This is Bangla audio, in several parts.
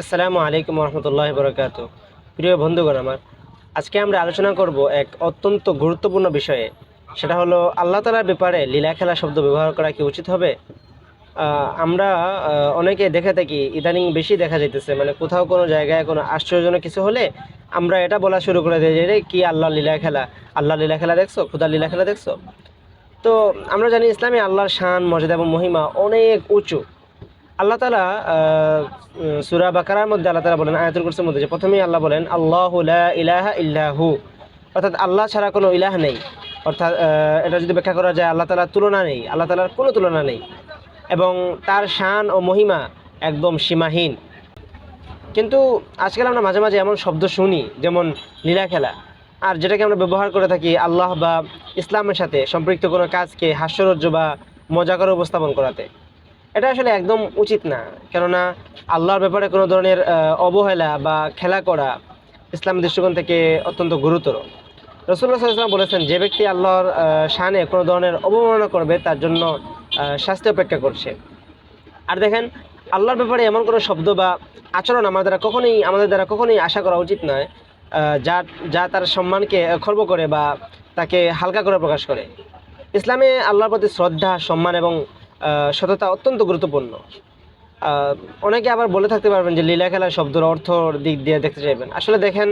আসসালামু আলাইকুম রহমতুল্লাহ বরকাত প্রিয় বন্ধুগণ আমার, আজকে আমরা আলোচনা করব এক অত্যন্ত গুরুত্বপূর্ণ বিষয়ে। সেটা হলো আল্লাহ তালার ব্যাপারে লীলা খেলা শব্দ ব্যবহার করা কি উচিত হবে? আমরা অনেকে দেখে থাকি, ইদানিং বেশি দেখা যাইতেছে মানে কোথাও কোনো জায়গায় কোনো আশ্চর্যজনক কিছু হলে আমরা এটা বলা শুরু করে দিই যে, রে, কি আল্লাহ লীলা খেলা? আল্লাহ লীলা খেলা দেখছ? খুদা লীলা খেলা দেখছ? তো আমরা জানি ইসলামে আল্লাহর শান, মর্যাদা এবং মহিমা অনেক উঁচু। আল্লাহ তালা সুরা বাকারার মধ্যে আল্লাহ তালা বলেন, আয়াতুল কুরসির মধ্যে যে প্রথমেই আল্লাহ বলেন, আল্লাহ ইলাহা ইল্লাহু অর্থাৎ আল্লাহ ছাড়া কোনো ইলাহ নেই। অর্থাৎ এটা যদি ব্যাখ্যা করা যায়, আল্লাহ তালার তুলনা নেই, আল্লাহ তালার কোনো তুলনা নেই। এবং তার শান ও মহিমা একদম সীমাহীন। কিন্তু আজকাল আমরা মাঝে মাঝে এমন শব্দ শুনি, যেমন লীলা খেলা। আর যেটাকে আমরা ব্যবহার করে থাকি, আল্লাহ বা ইসলামের সাথে সম্পৃক্ত কোনো কাজকে হাস্যরজ্জ বা মজা করে উপস্থাপন করাতে। এটা আসলে একদম উচিত না। কেননা আল্লাহর ব্যাপারে কোনো ধরনের অবহেলা বা খেলা করা ইসলাম দৃষ্টিকোণ থেকে অত্যন্ত গুরুতর। রসুল্লাহ সাল্লাম বলেছেন, যে ব্যক্তি আল্লাহর শানে কোনো ধরনের অবমাননা করবে, তার জন্য শাস্তি অপেক্ষা করছে। আর দেখেন, আল্লাহর ব্যাপারে এমন কোনো শব্দ বা আচরণ আমাদের দ্বারা কখনোই, আমাদের দ্বারা কখনোই আশা করা উচিত নয় যা যা তার সম্মানকে খর্ব করে বা তাকে হালকা করে প্রকাশ করে। ইসলামে আল্লাহর প্রতি শ্রদ্ধা, সম্মান এবং সততা অত্যন্ত গুরুত্বপূর্ণ। অনেকে আবার বলে থাকতে পারবেন যে লীলা খেলা শব্দের অর্থর দিক দিয়ে দেখতে চাইবেন। আসলে দেখেন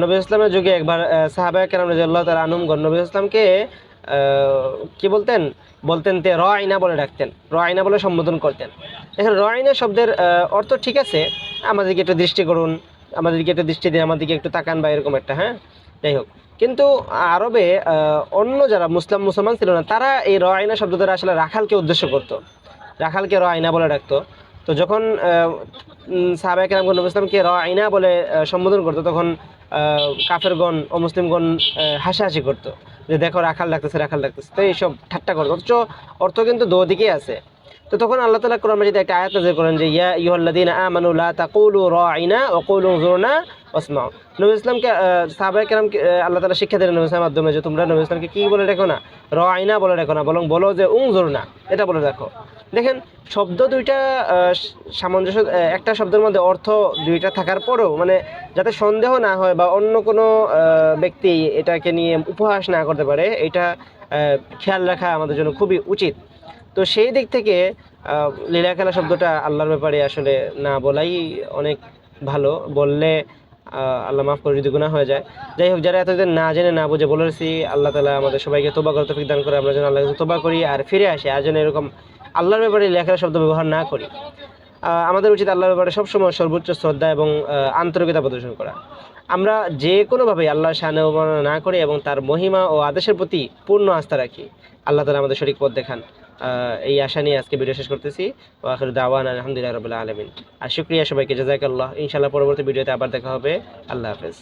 নবী ইসলামের যুগে একবার সাহাবাহ কেরাম রাজিয়াল্লাহ তালা আনুমগণ নবী ইসলামকে কি বলতেন? বলতেন তে র আইনা বলে ডাকতেন। র আইনা বলে সম্বোধন করতেন। দেখেন র আইনা শব্দের অর্থ ঠিক আছে। আমাদেরকে একটু দৃষ্টি করুন, আমাদেরকে একটু দৃষ্টি দিন, আমাদেরকে একটু তাকান বা এরকম একটা হ্যাঁ? যাই হোক। কিন্তু আরবে অন্য যারা মুসলিম মুসলমান ছিল না, তারা এই র আইনা শব্দ দ্বারা আসলে রাখালকে উদ্দেশ্য করতো। রাখালকে র আইনা বলে ডাকতো। তো যখন সাহাবাহ কেরামগণ নবী ইসলামকে র আইনা বলে সম্বোধন করতো, তখন কাফেরগণ ও মুসলিমগণ হাসাহাসি করতো। যে দেখো রাখাল ডাকতেছে রাখাল ডাকতেছে। তো এইসব ঠাট্টা করতো। অথচ অর্থ কিন্তু দো দিকেই আছে। তো তখন আল্লাহ তালা কোরআন মাজিদে একটা আয়াত নাজির করেন যে, ইয়া ইহল্লাদিন আমানু লা তাকুলু রাইনা ওয়া কুলু যুরনা ওয়াসমাউ। নবী ইসলামকে সাহাবায়ে কেরামকে আল্লাহ তালা শিক্ষা দিলেন নবী ইসলামের মাধ্যমে যে, তোমরা নবী ইসলামকে কি বলে রেখো না? রাইনা বলে রেখো না, বরং বলো যে উং যুরনা এটা বলে রাখো। দেখেন, শব্দ দুইটা সামঞ্জস্য একটা শব্দের মধ্যে অর্থ দুইটা থাকার পরেও মানে যাতে সন্দেহ না হয় বা অন্য কোনো ব্যক্তি এটাকে নিয়ে উপহাস না করতে পারে, এটা খেয়াল রাখা আমাদের জন্য খুবই উচিত। তো সেই দিক থেকে লীলা খেলা শব্দটা আল্লাহর ব্যাপারে আসলে না বলাই অনেক ভালো। বললে আল্লাহ মাফ করে যদি গুণা হয়ে যায়। যাই হোক, যারা এতদিন না জেনে, না বুঝে বলেছি আল্লাহ তালা আমাদের সবাইকে তোবা করতে দান করে আমরা যেন আল্লাহ তোবা করি আর ফিরে আসি। আর যেন এরকম আল্লাহর ব্যাপারে লেখার শব্দ ব্যবহার না করি। আমাদের উচিত আল্লাহর ব্যাপারে সবসময় সর্বোচ্চ শ্রদ্ধা এবং আন্তরিকতা প্রদর্শন করা। আমরা যে কোনোভাবেই আল্লাহর অবমাননা না করি এবং তার মহিমা ও আদেশের প্রতি পূর্ণ আস্থা রাখি। আল্লাহ তালা আমাদের সঠিক পথ দেখান। এই আশা নিয়ে আজকে ভিডিও শেষ করতেছি। আখির দাওয়ান আলহামদুলিল্লাহ রবুল্লা আলমিন। আর শুক্রিয়া সবাইকে জাজাকাল্লাহ ইনশাল্লাহ পরবর্তী ভিডিওতে আবার দেখা হবে। আল্লাহ হাফেজ।